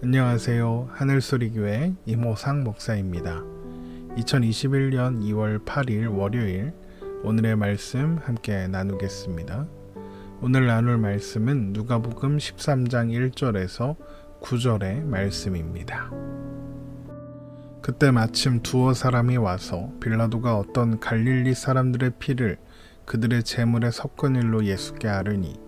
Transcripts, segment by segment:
안녕하세요. 하늘소리교회 이모상 목사입니다. 2021년 2월 8일 월요일 오늘의 말씀 함께 나누겠습니다. 오늘 나눌 말씀은 누가복음 13장 1절에서 9절의 말씀입니다. 그때 마침 두어 사람이 와서 빌라도가 어떤 갈릴리 사람들의 피를 그들의 제물에 섞은 일로 예수께 아르니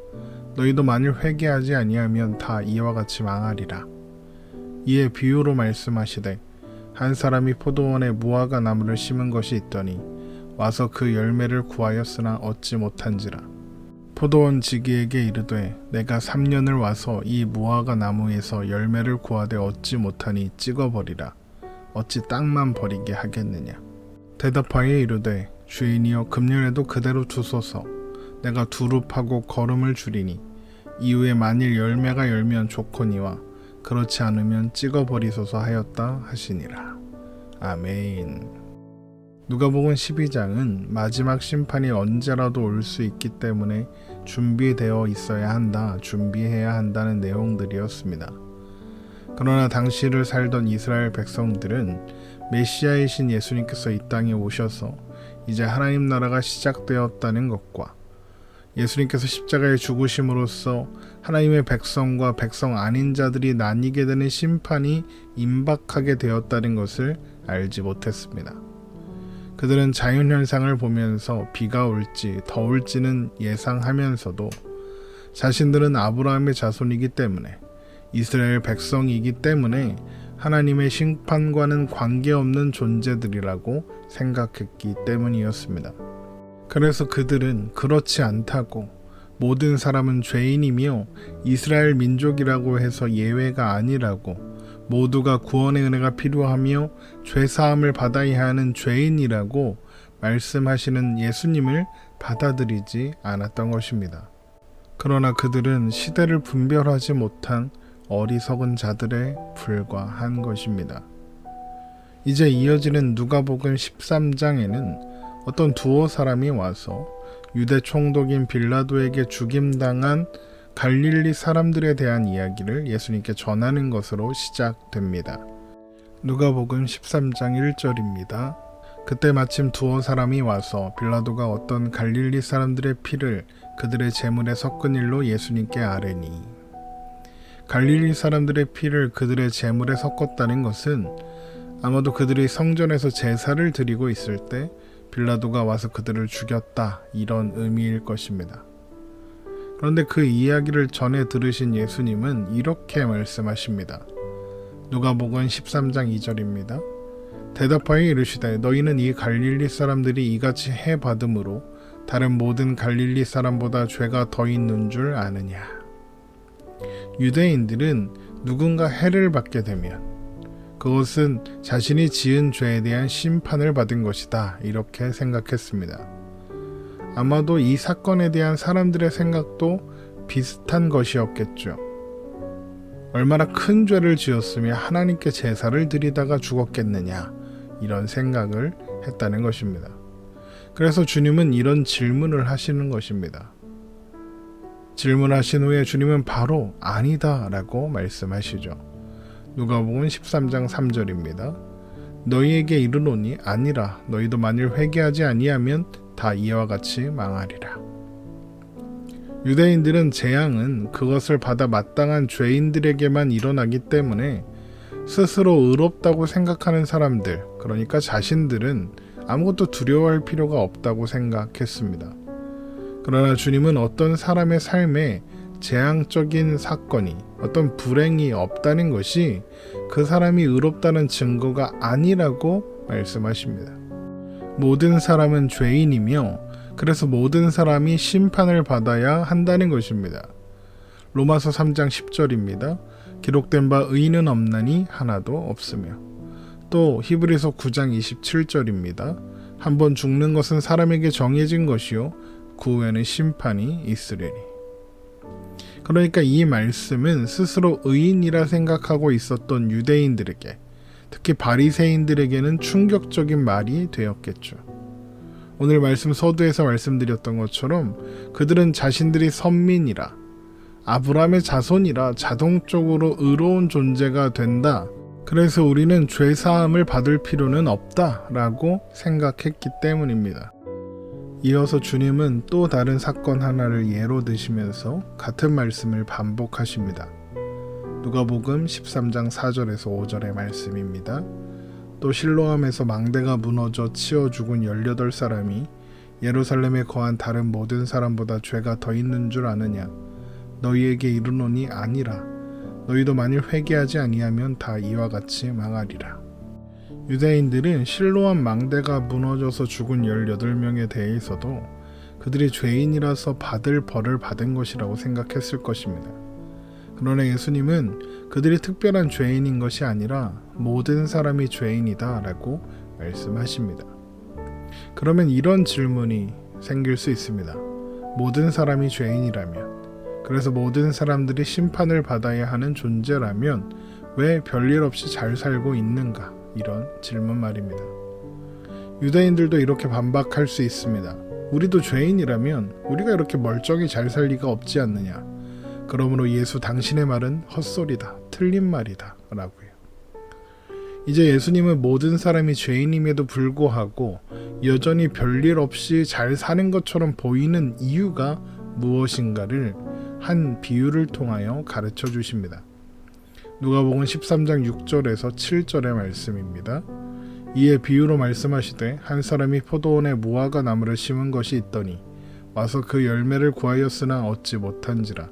너희도 만일 회개하지 아니하면 다 이와 같이 망하리라. 이에 비유로 말씀하시되 한 사람이 포도원에 무화과 나무를 심은 것이 있더니 와서 그 열매를 구하였으나 얻지 못한지라. 포도원 지기에게 이르되 내가 3년을 와서 이 무화과 나무에서 열매를 구하되 얻지 못하니 찍어버리라. 어찌 땅만 버리게 하겠느냐. 대답하여 이르되 주인이여 금년에도 그대로 두소서. 내가 두릅하고 걸음을 줄이니 이후에 만일 열매가 열면 좋거니와 그렇지 않으면 찍어버리소서 하였다 하시니라. 아멘. 누가복음 12장은 마지막 심판이 언제라도 올 수 있기 때문에 준비되어 있어야 한다, 준비해야 한다는 내용들이었습니다. 그러나 당시를 살던 이스라엘 백성들은 메시아이신 예수님께서 이 땅에 오셔서 이제 하나님 나라가 시작되었다는 것과 예수님께서 십자가에 죽으심으로써 하나님의 백성과 백성 아닌 자들이 나뉘게 되는 심판이 임박하게 되었다는 것을 알지 못했습니다. 그들은 자연현상을 보면서 비가 올지 더울지는 예상하면서도 자신들은 아브라함의 자손이기 때문에 이스라엘 백성이기 때문에 하나님의 심판과는 관계없는 존재들이라고 생각했기 때문이었습니다. 그래서 그들은 그렇지 않다고 모든 사람은 죄인이며 이스라엘 민족이라고 해서 예외가 아니라고 모두가 구원의 은혜가 필요하며 죄 사함을 받아야 하는 죄인이라고 말씀하시는 예수님을 받아들이지 않았던 것입니다. 그러나 그들은 시대를 분별하지 못한 어리석은 자들에 불과한 것입니다. 이제 이어지는 누가복음 13장에는 어떤 두어 사람이 와서 유대 총독인 빌라도에게 죽임당한 갈릴리 사람들에 대한 이야기를 예수님께 전하는 것으로 시작됩니다. 누가복음 13장 1절입니다. 그때 마침 두어 사람이 와서 빌라도가 어떤 갈릴리 사람들의 피를 그들의 제물에 섞은 일로 예수님께 아뢰니 갈릴리 사람들의 피를 그들의 제물에 섞었다는 것은 아마도 그들이 성전에서 제사를 드리고 있을 때 빌라도가 와서 그들을 죽였다 이런 의미일 것입니다. 그런데 그 이야기를 전해 들으신 예수님은 이렇게 말씀하십니다. 누가복음 13장 2절입니다. 대답하여 이르시되 너희는 이 갈릴리 사람들이 이같이 해 받음으로 다른 모든 갈릴리 사람보다 죄가 더 있는 줄 아느냐. 유대인들은 누군가 해를 받게 되면 그것은 자신이 지은 죄에 대한 심판을 받은 것이다. 이렇게 생각했습니다. 아마도 이 사건에 대한 사람들의 생각도 비슷한 것이었겠죠. 얼마나 큰 죄를 지었으며 하나님께 제사를 드리다가 죽었겠느냐. 이런 생각을 했다는 것입니다. 그래서 주님은 이런 질문을 하시는 것입니다. 질문하신 후에 주님은 바로 아니다 라고 말씀하시죠. 누가복음 13장 3절입니다. 너희에게 이르노니 아니라 너희도 만일 회개하지 아니하면 다 이와 같이 망하리라. 유대인들은 재앙은 그것을 받아 마땅한 죄인들에게만 일어나기 때문에 스스로 의롭다고 생각하는 사람들, 그러니까 자신들은 아무것도 두려워할 필요가 없다고 생각했습니다. 그러나 주님은 어떤 사람의 삶에 재앙적인 사건이 어떤 불행이 없다는 것이 그 사람이 의롭다는 증거가 아니라고 말씀하십니다. 모든 사람은 죄인이며 그래서 모든 사람이 심판을 받아야 한다는 것입니다. 로마서 3장 10절입니다. 기록된 바 의인은 없나니 하나도 없으며 또 히브리서 9장 27절입니다. 한번 죽는 것은 사람에게 정해진 것이요 그 후에는 심판이 있으리니. 그러니까 이 말씀은 스스로 의인이라 생각하고 있었던 유대인들에게 특히 바리새인들에게는 충격적인 말이 되었겠죠. 오늘 말씀 서두에서 말씀드렸던 것처럼 그들은 자신들이 선민이라 아브라함의 자손이라 자동적으로 의로운 존재가 된다. 그래서 우리는 죄 사함을 받을 필요는 없다라고 생각했기 때문입니다. 이어서 주님은 또 다른 사건 하나를 예로 드시면서 같은 말씀을 반복하십니다. 누가복음 13장 4절에서 5절의 말씀입니다. 또 실로암에서 망대가 무너져 치어 죽은 18사람이 예루살렘에 거한 다른 모든 사람보다 죄가 더 있는 줄 아느냐 너희에게 이르노니 아니라 너희도 만일 회개하지 아니하면 다 이와 같이 망하리라. 유대인들은 실로암 망대가 무너져서 죽은 18명에 대해서도 그들이 죄인이라서 받을 벌을 받은 것이라고 생각했을 것입니다. 그러나 예수님은 그들이 특별한 죄인인 것이 아니라 모든 사람이 죄인이다 라고 말씀하십니다. 그러면 이런 질문이 생길 수 있습니다. 모든 사람이 죄인이라면, 그래서 모든 사람들이 심판을 받아야 하는 존재라면 왜 별일 없이 잘 살고 있는가? 이런 질문 말입니다. 유대인들도 이렇게 반박할 수 있습니다. 우리도 죄인이라면 우리가 이렇게 멀쩡히 잘 살 리가 없지 않느냐. 그러므로 예수 당신의 말은 헛소리다. 틀린 말이다. 라고요. 이제 예수님은 모든 사람이 죄인임에도 불구하고 여전히 별일 없이 잘 사는 것처럼 보이는 이유가 무엇인가를 한 비유를 통하여 가르쳐 주십니다. 누가복음 13장 6절에서 7절의 말씀입니다. 이에 비유로 말씀하시되 한 사람이 포도원에 무화과 나무를 심은 것이 있더니 와서 그 열매를 구하였으나 얻지 못한지라.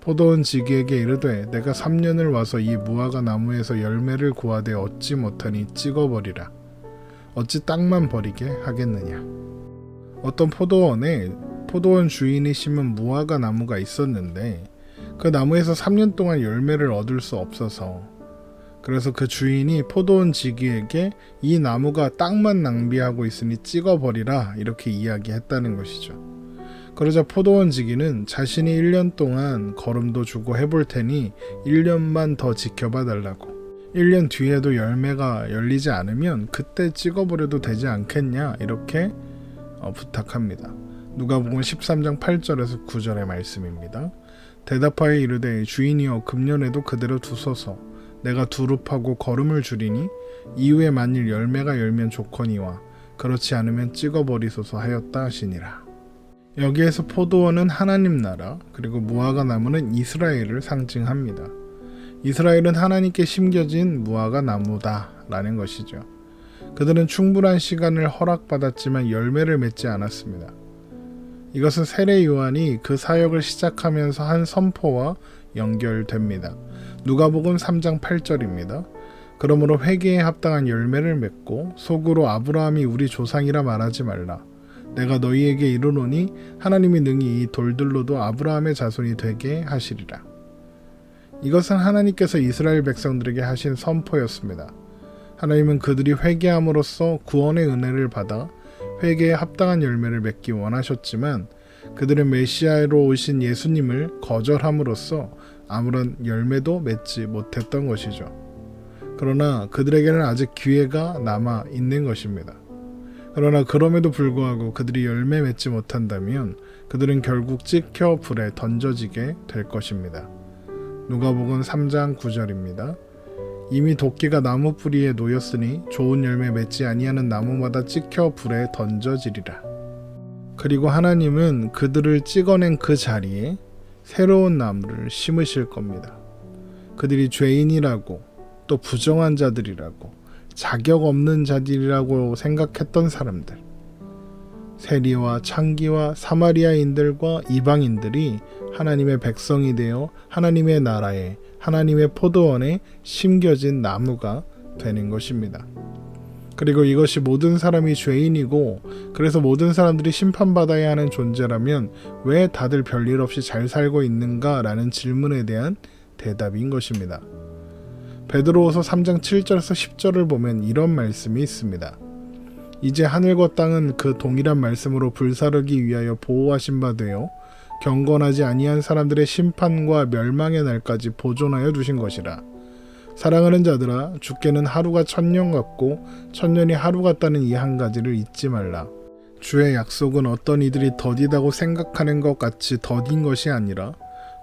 포도원 지기에게 이르되 내가 3년을 와서 이 무화과 나무에서 열매를 구하되 얻지 못하니 찍어버리라. 어찌 땅만 버리게 하겠느냐? 어떤 포도원에 포도원 주인이 심은 무화과 나무가 있었는데 그 나무에서 3년 동안 열매를 얻을 수 없어서 그래서 그 주인이 포도원 지기에게 이 나무가 땅만 낭비하고 있으니 찍어버리라 이렇게 이야기했다는 것이죠. 그러자 포도원 지기는 자신이 1년 동안 거름도 주고 해볼 테니 1년만 더 지켜봐 달라고. 1년 뒤에도 열매가 열리지 않으면 그때 찍어버려도 되지 않겠냐 이렇게 어, 부탁합니다. 누가복음 13장 8절에서 9절의 말씀입니다. 대답하여 이르되 주인이여 금년에도 그대로 두소서 내가 두릅하고 걸음을 줄이니 이후에 만일 열매가 열면 좋거니와 그렇지 않으면 찍어버리소서 하였다 하시니라. 여기에서 포도원은 하나님 나라 그리고 무화과 나무는 이스라엘을 상징합니다. 이스라엘은 하나님께 심겨진 무화과 나무다라는 것이죠. 그들은 충분한 시간을 허락받았지만 열매를 맺지 않았습니다. 이것은 세례 요한이 그 사역을 시작하면서 한 선포와 연결됩니다. 누가복음 3장 8절입니다. 그러므로 회개에 합당한 열매를 맺고 속으로 아브라함이 우리 조상이라 말하지 말라. 내가 너희에게 이르노니 하나님이 능히 이 돌들로도 아브라함의 자손이 되게 하시리라. 이것은 하나님께서 이스라엘 백성들에게 하신 선포였습니다. 하나님은 그들이 회개함으로써 구원의 은혜를 받아 회개에 합당한 열매를 맺기 원하셨지만 그들은 메시아로 오신 예수님을 거절함으로써 아무런 열매도 맺지 못했던 것이죠. 그러나 그들에게는 아직 기회가 남아 있는 것입니다. 그러나 그럼에도 불구하고 그들이 열매 맺지 못한다면 그들은 결국 찍혀 불에 던져지게 될 것입니다. 누가복음 3장 9절입니다. 이미 도끼가 나무 뿌리에 놓였으니 좋은 열매 맺지 아니하는 나무마다 찍혀 불에 던져지리라. 그리고 하나님은 그들을 찍어낸 그 자리에 새로운 나무를 심으실 겁니다. 그들이 죄인이라고 또 부정한 자들이라고 자격 없는 자들이라고 생각했던 사람들. 세리와 창기와 사마리아인들과 이방인들이 하나님의 백성이 되어 하나님의 나라에 하나님의 포도원에 심겨진 나무가 되는 것입니다. 그리고 이것이 모든 사람이 죄인이고 그래서 모든 사람들이 심판받아야 하는 존재라면 왜 다들 별일 없이 잘 살고 있는가라는 질문에 대한 대답인 것입니다. 베드로후서 3장 7절에서 10절을 보면 이런 말씀이 있습니다. 이제 하늘과 땅은 그 동일한 말씀으로 불사르기 위하여 보호하신 바 되어 경건하지 아니한 사람들의 심판과 멸망의 날까지 보존하여 두신 것이라. 사랑하는 자들아 주께는 하루가 천년 같고 천년이 하루 같다는 이 한 가지를 잊지 말라. 주의 약속은 어떤 이들이 더디다고 생각하는 것 같이 더딘 것이 아니라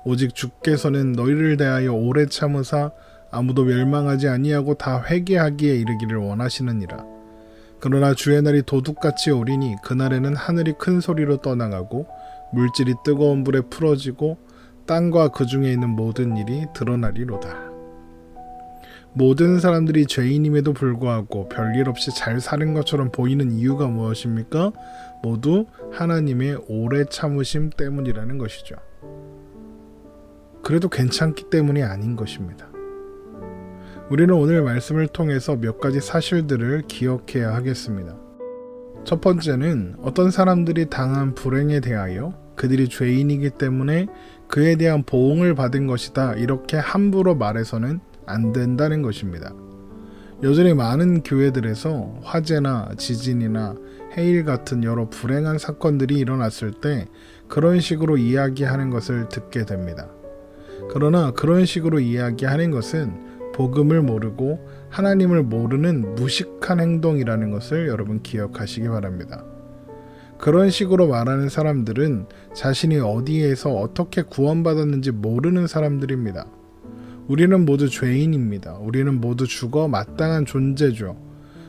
오직 주께서는 너희를 대하여 오래 참으사 아무도 멸망하지 아니하고 다 회개하기에 이르기를 원하시느니라. 그러나 주의 날이 도둑같이 오리니 그날에는 하늘이 큰 소리로 떠나가고 물질이 뜨거운 불에 풀어지고 땅과 그 중에 있는 모든 일이 드러나리로다. 모든 사람들이 죄인임에도 불구하고 별일 없이 잘 사는 것처럼 보이는 이유가 무엇입니까? 모두 하나님의 오래 참으심 때문이라는 것이죠. 그래도 괜찮기 때문이 아닌 것입니다. 우리는 오늘 말씀을 통해서 몇 가지 사실들을 기억해야 하겠습니다. 첫 번째는 어떤 사람들이 당한 불행에 대하여 그들이 죄인이기 때문에 그에 대한 보응을 받은 것이다. 이렇게 함부로 말해서는 안 된다는 것입니다. 여전히 많은 교회들에서 화재나 지진이나 해일 같은 여러 불행한 사건들이 일어났을 때 그런 식으로 이야기하는 것을 듣게 됩니다. 그러나 그런 식으로 이야기하는 것은 복음을 모르고 하나님을 모르는 무식한 행동이라는 것을 여러분 기억하시기 바랍니다. 그런 식으로 말하는 사람들은 자신이 어디에서 어떻게 구원받았는지 모르는 사람들입니다. 우리는 모두 죄인입니다. 우리는 모두 죽어 마땅한 존재죠.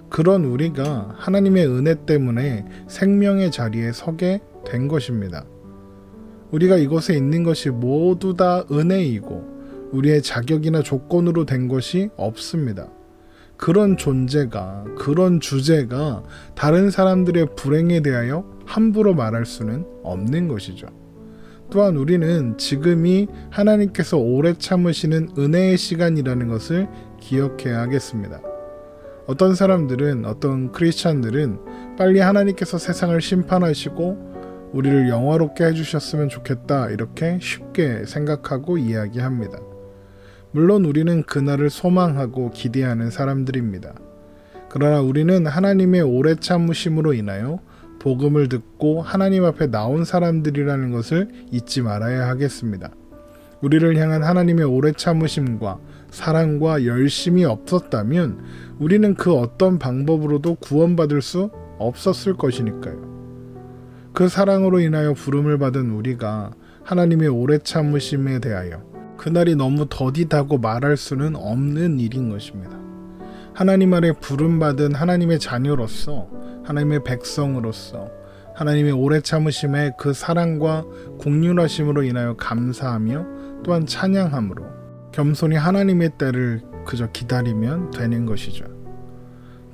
그런 우리가 하나님의 은혜 때문에 생명의 자리에 서게 된 것입니다. 우리가 이곳에 있는 것이 모두 다 은혜이고 우리의 자격이나 조건으로 된 것이 없습니다. 그런 존재가, 그런 주제가 다른 사람들의 불행에 대하여 함부로 말할 수는 없는 것이죠. 또한 우리는 지금이 하나님께서 오래 참으시는 은혜의 시간이라는 것을 기억해야 하겠습니다. 어떤 사람들은, 어떤 크리스찬들은 빨리 하나님께서 세상을 심판하시고 우리를 영화롭게 해주셨으면 좋겠다 이렇게 쉽게 생각하고 이야기합니다. 물론 우리는 그날을 소망하고 기대하는 사람들입니다. 그러나 우리는 하나님의 오래 참으심으로 인하여 복음을 듣고 하나님 앞에 나온 사람들이라는 것을 잊지 말아야 하겠습니다. 우리를 향한 하나님의 오래 참으심과 사랑과 열심이 없었다면 우리는 그 어떤 방법으로도 구원받을 수 없었을 것이니까요. 그 사랑으로 인하여 부름을 받은 우리가 하나님의 오래 참으심에 대하여 그날이 너무 더디다고 말할 수는 없는 일인 것입니다. 하나님 아래 부름받은 하나님의 자녀로서 하나님의 백성으로서 하나님의 오래 참으심의 그 사랑과 국률하심으로 인하여 감사하며 또한 찬양함으로 겸손히 하나님의 때를 그저 기다리면 되는 것이죠.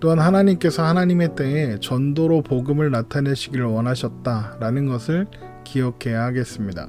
또한 하나님께서 하나님의 때에 전도로 복음을 나타내시기를 원하셨다라는 것을 기억해야 하겠습니다.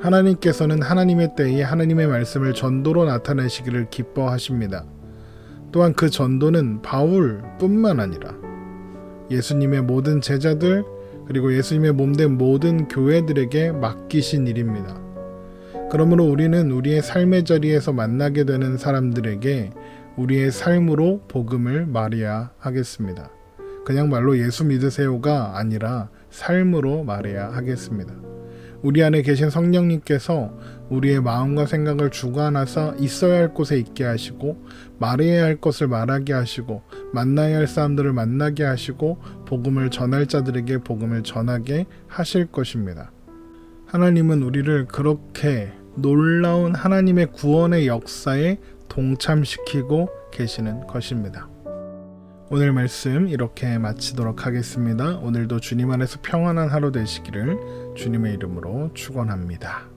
하나님께서는 하나님의 때에 하나님의 말씀을 전도로 나타내시기를 기뻐하십니다. 또한 그 전도는 바울뿐만 아니라 예수님의 모든 제자들 그리고 예수님의 몸된 모든 교회들에게 맡기신 일입니다. 그러므로 우리는 우리의 삶의 자리에서 만나게 되는 사람들에게 우리의 삶으로 복음을 말해야 하겠습니다. 그냥 말로 예수 믿으세요가 아니라 삶으로 말해야 하겠습니다. 우리 안에 계신 성령님께서 우리의 마음과 생각을 주관하사 있어야 할 곳에 있게 하시고 말해야 할 것을 말하게 하시고 만나야 할 사람들을 만나게 하시고 복음을 전할 자들에게 복음을 전하게 하실 것입니다. 하나님은 우리를 그렇게 놀라운 하나님의 구원의 역사에 동참시키고 계시는 것입니다. 오늘 말씀 이렇게 마치도록 하겠습니다. 오늘도 주님 안에서 평안한 하루 되시기를 주님의 이름으로 축원합니다.